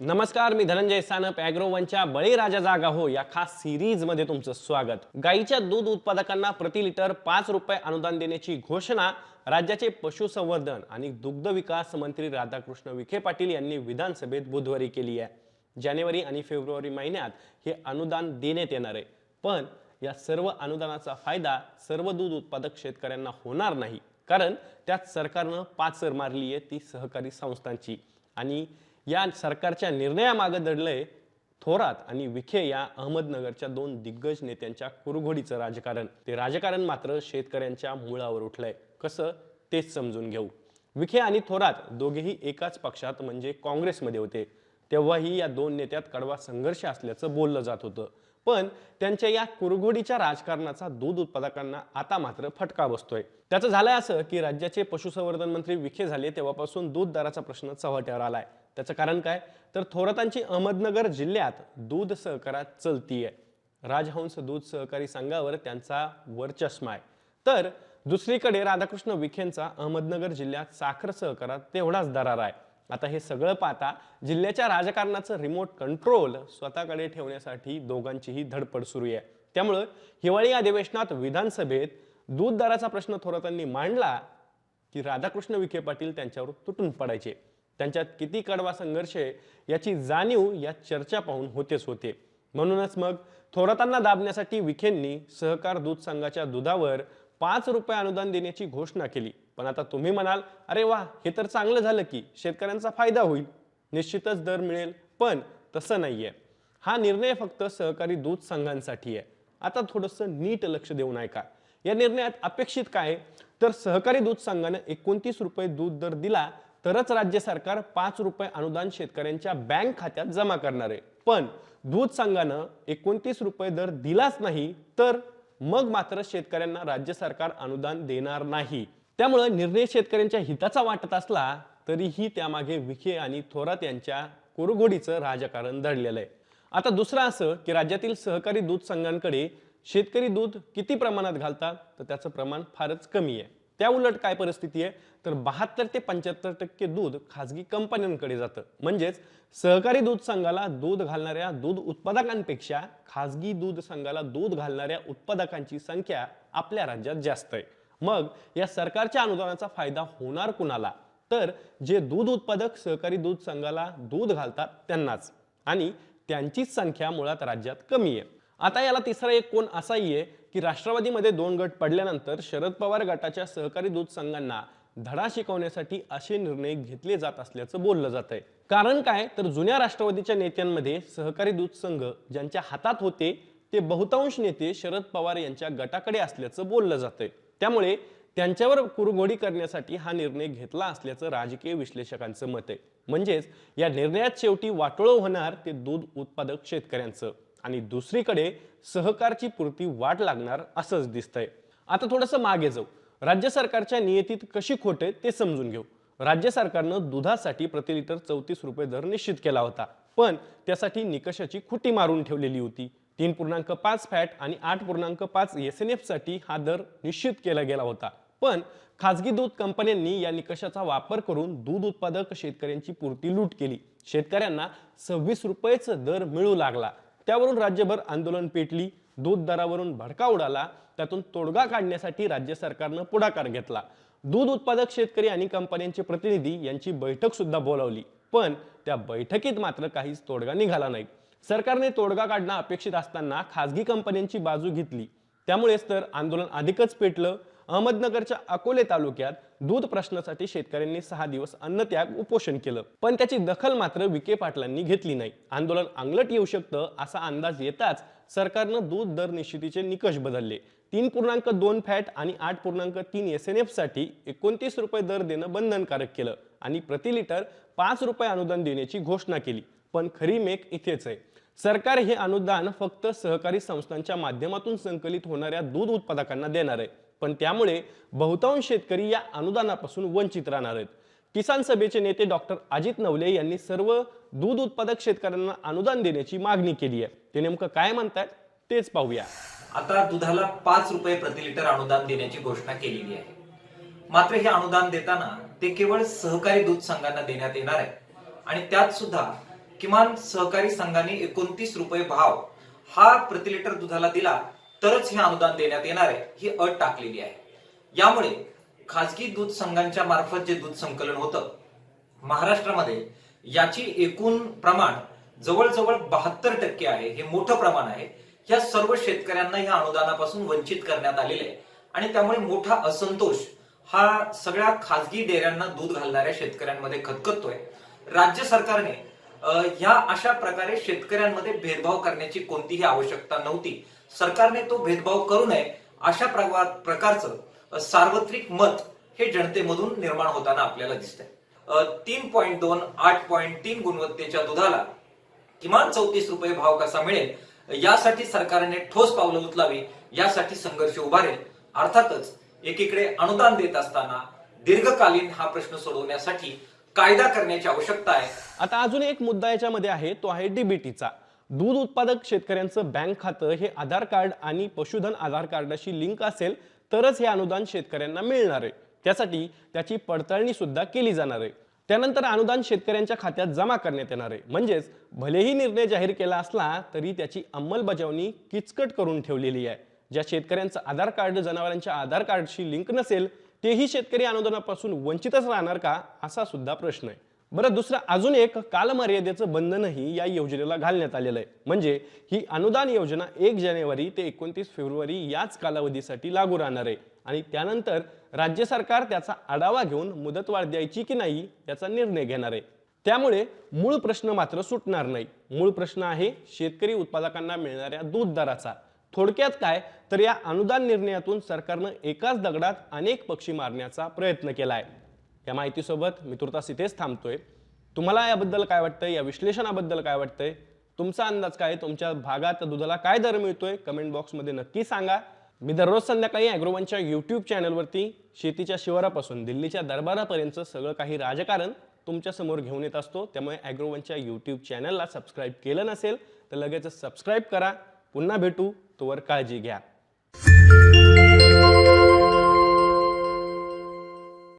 नमस्कार मी धनंजय सानप ॲग्रोवनच्या बळीराजा जागा हो या खास सिरीजमध्ये तुमचं स्वागत. गाईच्या दूध उत्पादकांना प्रति लिटर पाच रुपये अनुदान देण्याची घोषणा राज्याचे पशुसंवर्धन आणि दुग्ध विकास मंत्री राधाकृष्ण विखे पाटील यांनी विधानसभेत बुधवारी केली आहे. जानेवारी आणि फेब्रुवारी महिन्यात हे अनुदान देण्यात येणार आहे. पण या सर्व अनुदानाचा फायदा सर्व दूध उत्पादक शेतकऱ्यांना होणार नाही कारण त्यात सरकारनं पाचर मारली आहे ती सहकारी संस्थांची. आणि या सरकारच्या निर्णयामागे दडलंय थोरात आणि विखे या अहमदनगरच्या दोन दिग्गज नेत्यांच्या कुरघोडीचं राजकारण. ते राजकारण मात्र शेतकऱ्यांच्या मुळावर उठलंय. कसं? तेच समजून घेऊ. विखे आणि थोरात दोघेही एकाच पक्षात म्हणजे काँग्रेसमध्ये होते. तेव्हाही या दोन नेत्यात कडवा संघर्ष असल्याचं बोललं जात होतं. पण त्यांच्या या कुरघोडीच्या राजकारणाचा दूध उत्पादकांना आता मात्र फटका बसतोय. त्याचं झालंय असं की राज्याचे पशुसंवर्धन मंत्री विखे झाले तेव्हापासून दूध दराचा प्रश्न चव्हाट्यावर आलाय. त्याचं कारण काय? तर थोरातांची अहमदनगर जिल्ह्यात दूध सहकारात चलतीये. राजहंस दूध सहकारी संघावर त्यांचा वरचष्मा आहे. तर दुसरीकडे राधाकृष्ण विखेंचा अहमदनगर जिल्ह्यात साखर सहकारात तेवढाच दरार आहे. आता हे सगळं पाहता जिल्ह्याच्या राजकारणाचं रिमोट कंट्रोल स्वतःकडे ठेवण्यासाठी दोघांचीही धडपड सुरू आहे. त्यामुळं हिवाळी अधिवेशनात विधानसभेत दूध दराचा प्रश्न थोरातांनी मांडला की राधाकृष्ण विखे पाटील त्यांच्यावर तुटून पडायचे. त्यांच्यात किती कडवा संघर्ष आहे याची जाणीव या चर्चा पाहून होतेच होते. म्हणूनच मग थोरातांना दाबण्यासाठी विखेंनी सहकार दूध संघाच्या दुधावर पाच रुपये अनुदान देण्याची घोषणा केली. पण आता तुम्ही म्हणाल अरे वा हे तर चांगलं झालं की शेतकऱ्यांचा फायदा होईल. निश्चितच दर मिळेल पण तसं नाहीये. हा निर्णय फक्त सहकारी दूध संघांसाठी आहे. आता थोडंसं नीट लक्ष देऊन ऐका या निर्णयात अपेक्षित काय? तर सहकारी दूध संघानं एकोणतीस रुपये दूध दर दिला तरच राज्य सरकार पाच रुपये अनुदान शेतकऱ्यांच्या बँक खात्यात जमा करणार आहे. पण दूध संघानं एकोणतीस रुपये दर दिलाच नाही तर मग मात्र शेतकऱ्यांना राज्य सरकार अनुदान देणार नाही. त्यामुळे निर्णय शेतकऱ्यांच्या हिताचा वाटत असला तरीही त्यामागे विखे आणि थोरात यांच्या कुरघोडीचं राजकारण दडलेलं आहे. आता दुसरं असं की राज्यातील सहकारी दूध संघांकडे शेतकरी दूध किती प्रमाणात घालतात? तर त्याचं प्रमाण फारच कमी आहे. त्या उलट काय परिस्थिती आहे? तर बहात्तर ते पंच्याहत्तर टक्के दूध खाजगी कंपन्यांकडे जातं. म्हणजेच सहकारी दूध संघाला दूध घालणाऱ्या दूध उत्पादकांपेक्षा खाजगी दूध संघाला दूध घालणाऱ्या उत्पादकांची संख्या आपल्या राज्यात जास्त आहे. मग या सरकारच्या अनुदानाचा फायदा होणार कुणाला? तर जे दूध उत्पादक सहकारी दूध संघाला दूध घालतात त्यांनाच. आणि त्यांचीच संख्या मुळात राज्यात कमी आहे. आता याला तिसरा एक कोण असाही आहे की राष्ट्रवादीमध्ये दोन गट पडल्यानंतर शरद पवार गटाच्या सहकारी दूध संघांना धडा शिकवण्यासाठी असे निर्णय घेतले जात असल्याचं बोललं जात आहे कारण काय? तर जुन्या राष्ट्रवादीच्या नेत्यांमध्ये सहकारी दूध संघ ज्यांच्या हातात होते ते बहुतांश नेते शरद पवार यांच्या गटाकडे असल्याचं बोललं जातंय. त्यामुळे त्यांच्यावर कुरघोडी करण्यासाठी हा निर्णय घेतला असल्याचं राजकीय विश्लेषकांचं मत आहे. म्हणजेच या निर्णयात शेवटी वाटोळं होणार ते दूध उत्पादक शेतकऱ्यांचं. आणि दुसरीकडे सहकारची पुरती वाट लागणार असंच दिसतंय. आता थोडंसं मागे जाऊ. राज्य सरकारच्या नियतीत कशी खोटे ते समजून घेऊ. राज्य सरकारनं दुधासाठी प्रति लिटर चौतीस रुपये दर निश्चित केला होता. पण त्यासाठी निकषाची खुटी मारून ठेवलेली होती. तीन पूर्णांक पाच फॅट आणि आठ पूर्णांक पाच एस एन एफसाठी हा दर निश्चित केला गेला होता. पण खाजगी दूध कंपन्यांनी या निकषाचा वापर करून दूध उत्पादक शेतकऱ्यांची पूर्ती लूट केली. शेतकऱ्यांना सव्वीस रुपयेच दर मिळू लागला. त्यावरून राज्यभर आंदोलन पेटली दूध दरावरून भडका उडाला त्यातून तोडगा काढण्यासाठी राज्य सरकारनं पुढाकार घेतला. दूध उत्पादक शेतकरी आणि कंपन्यांचे प्रतिनिधी यांची बैठक सुद्धा बोलावली पण त्या बैठकीत मात्र काहीच तोडगा निघाला नाही. सरकारने तोडगा काढणं अपेक्षित असताना खासगी कंपन्यांची बाजू घेतली. त्यामुळेच तर आंदोलन अधिकच पेटलं. अहमदनगरच्या अकोले तालुक्यात दूध प्रश्नासाठी शेतकऱ्यांनी सहा दिवस अन्नत्याग उपोषण केलं. पण त्याची दखल मात्र विखे पाटलांनी घेतली नाही. आंदोलन अंगलट येऊ शकतं असा अंदाज येताच सरकारनं दूध दर निश्चितीचे निकष बदलले. तीन पूर्णांक दोन फॅट आणि आठ पूर्णांक तीन एस एन एफसाठी एकोणतीस रुपये दर देणं बंधनकारक केलं आणि प्रति लिटर पाच रुपये अनुदान देण्याची घोषणा केली. पण खरी मेक इथेच आहे. सरकार हे अनुदान फक्त सहकारी संस्थांच्या माध्यमातून संकलित होणाऱ्या दूध उत्पादकांना देणार आहे. पण त्यामुळे बहुतांश शेतकरी या अनुदानापासून वंचित राहणार आहेत. किसान सभेचे नेते डॉक्टर अजित नवले यांनी सर्व दूध उत्पादक शेतकऱ्यांना अनुदान देण्याची मागणी केली आहे. ते नेमकं काय म्हणतात तेच पाहूया. आता दुधाला पाच रुपये प्रति लिटर अनुदान देण्याची घोषणा केलेली आहे. मात्र हे अनुदान देताना ते केवळ सहकारी दूध संघांना देण्यात येणार आहे. आणि त्यात सुद्धा किमान सहकारी संघाने एकोणतीस रुपये भाव हा प्रति लिटर दुधाला दिला तरच हे अनुदान देण्यात येणार आहे. ही अट टाकलेली आहे. यामुळे खासगी दूध संघांच्या मार्फत जे दूध संकलन होतं महाराष्ट्रामध्ये याची एकूण प्रमाण जवळजवळ बहात्तर टक्के आहे. हे मोठं प्रमाण आहे. या सर्व शेतकऱ्यांना या अनुदानापासून वंचित करण्यात आलेले आहे. आणि त्यामुळे मोठा असंतोष हा सगळ्या खासगी डेऱ्यांना दूध घालणाऱ्या शेतकऱ्यांमध्ये खतखततोय. राज्य सरकारने ह्या अशा प्रकारे शेतकऱ्यांमध्ये भेदभाव करण्याची कोणतीही आवश्यकता नव्हती. सरकारने तो भेदभाव करू नये अशा प्रवा- प्रकारचं सार्वत्रिक मत हे जनतेमधून निर्माण होताना आपल्याला दिसतंय. तीन पॉईंट दोन आठ पॉईंट तीन गुणवत्तेच्या दुधाला किमान चौतीस रुपये भाव कसा मिळेल यासाठी सरकारने ठोस पावलं उचलावी यासाठी संघर्ष उभारेल. अर्थातच एकीकडे अनुदान देत असताना दीर्घकालीन हा प्रश्न सोडवण्यासाठी कायदा करण्याची आवश्यकता आहे. आता अजून एक मुद्दा याच्यामध्ये आहे तो आहे डीबीटीचा दूध उत्पादक शेतकऱ्यांचं बँक खातं हे आधार कार्ड आणि पशुधन आधार कार्डाशी लिंक असेल तरच हे अनुदान शेतकऱ्यांना मिळणार आहे. त्यासाठी त्याची पडताळणी सुद्धा केली जाणार आहे. त्यानंतर अनुदान शेतकऱ्यांच्या खात्यात जमा करण्यात येणार आहे. म्हणजेच भलेही निर्णय जाहीर केला असला तरी त्याची अंमलबजावणी किचकट करून ठेवलेली आहे. ज्या शेतकऱ्यांचं आधार कार्ड जनावरांच्या आधार कार्डशी लिंक नसेल तेही शेतकरी अनुदानापासून वंचितच राहणार का असा सुद्धा प्रश्न आहे. बरं दुसरं अजून एक कालमर्यादेचं बंधनही या योजनेला घालण्यात आलेलं आहे. म्हणजे ही अनुदान योजना एक जानेवारी ते एकोणतीस फेब्रुवारी याच कालावधीसाठी लागू राहणार आहे. आणि त्यानंतर राज्य सरकार त्याचा आढावा घेऊन मुदतवाढ द्यायची की नाही याचा निर्णय घेणार आहे. त्यामुळे मूळ प्रश्न मात्र सुटणार नाही. मूळ प्रश्न आहे शेतकरी उत्पादकांना मिळणाऱ्या दूध दराचा थोडक्यात काय? तर या अनुदान निर्णयातून सरकारनं एकाच दगडात अनेक पक्षी मारण्याचा प्रयत्न केला आहे या माहितीसोबत मी तुर्तास इथेच थांबतोय. तुम्हाला याबद्दल काय वाटतंय? या विश्लेषणाबद्दल काय वाटतंय? तुमचा अंदाज काय? तुमच्या भागात दुधाला काय दर मिळतोय? कमेंट बॉक्समध्ये नक्की सांगा. मी दररोज संध्याकाळी अॅग्रोवनच्या यूट्यूब चॅनलवरती शेतीच्या शिवारापासून दिल्लीच्या दरबारापर्यंत सगळं काही राजकारण तुमच्यासमोर घेऊन येत असतो. त्यामुळे अॅग्रोवनच्या यूट्यूब चॅनलला सबस्क्राईब केलं नसेल तर लगेच सबस्क्राईब करा. पुन्हा भेटू. तोवर काळजी घ्या.